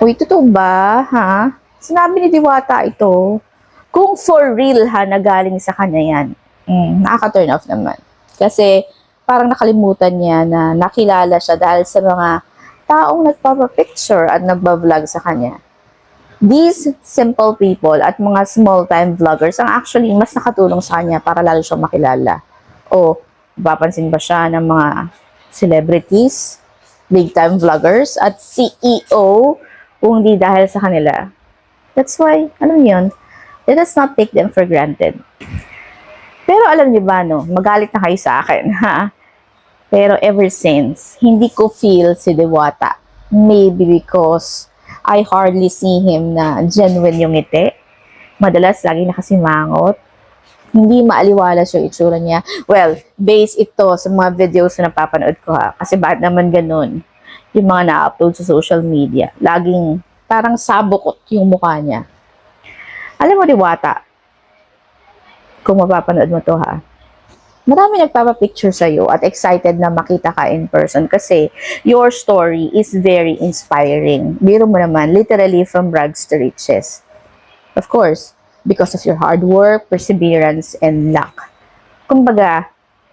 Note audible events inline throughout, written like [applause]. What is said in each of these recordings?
Uy, totoo ba, ha? Sinabi ni Diwata ito. Kung for real, ha, na galing sa kanya yan. Mm, nakaka-turn off naman. Kasi, parang nakalimutan niya na nakilala siya dahil sa mga taong nagpapapicture at nagbablog sa kanya. These simple people at mga small-time vloggers ang actually mas nakatulong sa kanya para lalo siyang makilala. O, papansin ba siya ng mga celebrities, big-time vloggers, at CEO kung di dahil sa kanila. That's why, alam niyo yun, let us not take them for granted. Pero alam niyo ba, no, magalit na kayo sa akin, [laughs] ha? Pero ever since, hindi ko feel si Dewata. Maybe because I hardly see him na genuine yung ngiti. Madalas, lagi nakasimangot. Hindi maaliwala siya yung itsura niya. Well, base ito sa mga videos na napapanood ko ha. Kasi bakit naman ganun? Yung mga na-upload sa social media. Laging parang sabukot yung mukha niya. Alam mo, Diwata, kung mapapanood mo to ha, marami nagpapapicture sa'yo at excited na makita ka in person kasi your story is very inspiring. Biro mo naman, literally from rags to riches. Of course, because of your hard work, perseverance, and luck. Kumbaga,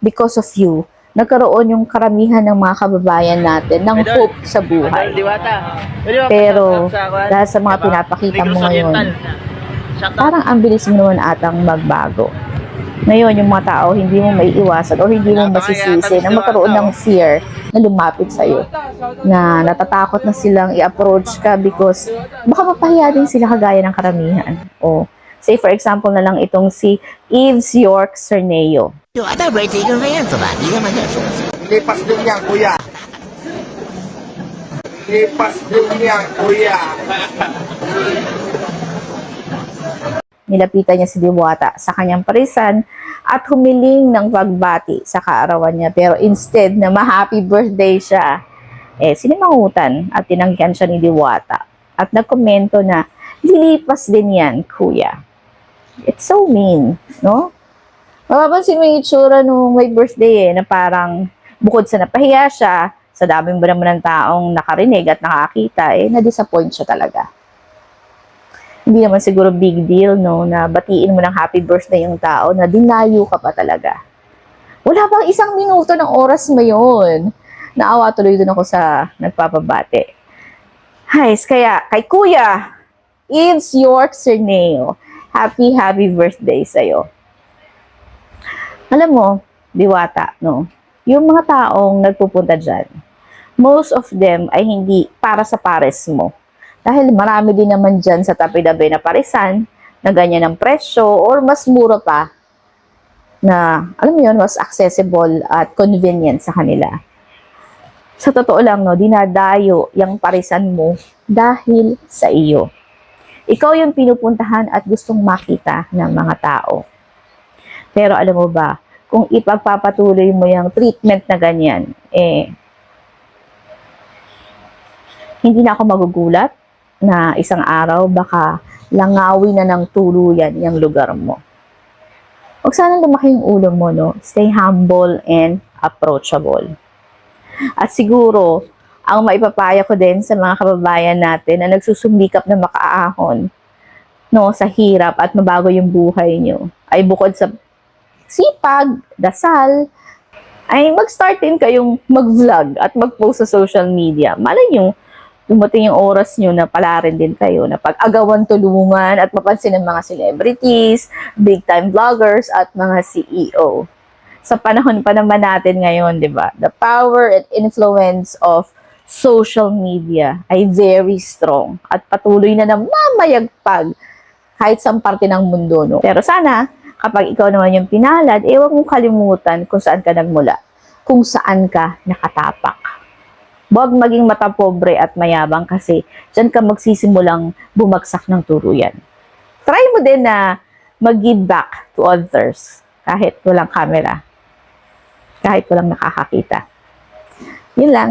because of you, nagkaroon yung karamihan ng mga kababayan natin ng hope sa buhay. Pero, kuwan? dahil sa mga Diba? pinapakita mo ngayon, parang ang bilis mo naman atang magbago. Ngayon, yung mga tao, hindi mo maiiwasan o hindi mo masisisi na magkaroon ng fear na lumapit sa'yo. Na natatakot na silang i-approach ka because baka mapahiya din sila kagaya ng karamihan. O, Say for example na lang itong si Eves York Cerneo. Ata, birthday ko na yan. Sabati ka man yan. Lipas din yan, kuya. Lipas din yan, kuya. Nilapitan niya si Diwata sa kanyang parisan at humiling ng pagbati sa kaarawan niya. Pero instead na ma-happy birthday siya, eh, sinimangutan at tinanggihan siya ni Diwata. At nagkomento na, lilipas din yan, kuya. It's so mean, no? Mapapansin mo yung itsura nung may birthday eh, na parang bukod sa napahiya siya, sa daming ba naman ng taong nakarinig at nakakita, eh, na-disappoint siya talaga hindi naman siguro big deal, no, na batiin mo ng happy birthday yung tao na dinayo ka pa talaga. Wala bang isang minuto ng oras mo yun. Naawa tuloy dun ako sa nagpapabate. Guys, kaya kay Kuya, Eves York Cerneo, happy, happy birthday sa'yo. Alam mo, diwata, no, yung mga taong nagpupunta dyan, most of them ay hindi para sa pares mo. Dahil marami din naman dyan sa tabi-tabi na parisan na ganyan ang presyo or mas mura pa na, alam mo yun, mas accessible at convenient sa kanila. Sa totoo lang, no, dinadayo yung parisan mo dahil sa iyo. Ikaw yung pinupuntahan at gustong makita ng mga tao. Pero alam mo ba, kung ipagpapatuloy mo yung treatment na ganyan, eh, hindi na ako magugulat na isang araw baka langawin na ng tuluyan yung lugar mo. Huwag sana lumaki yung ulo mo, no? Stay humble and approachable. At siguro, ang maipapaya ko din sa mga kababayan natin na nagsusumikap na makaahon no, sa hirap at mabago yung buhay nyo, ay bukod sa sipag, dasal, ay mag-start din kayong mag-vlog at mag-post sa social media. Malay nyo, dumating yung oras nyo na pala rin din kayo na pag-agawan tulungan at mapansin ng mga celebrities, big-time vloggers, at mga CEO. Sa panahon pa naman natin ngayon, di ba? The power and influence of social media ay very strong at patuloy na namamayagpag kahit sa parte ng mundo. No? Pero sana, kapag ikaw naman yung pinalad, eh huwag mong kalimutan kung saan ka nagmula, kung saan ka nakatapak. Huwag maging matapobre at mayabang kasi dyan ka magsisimulang bumagsak ng turuyan. Try mo din na mag-give back to others kahit walang camera, kahit walang nakakakita. Yun lang.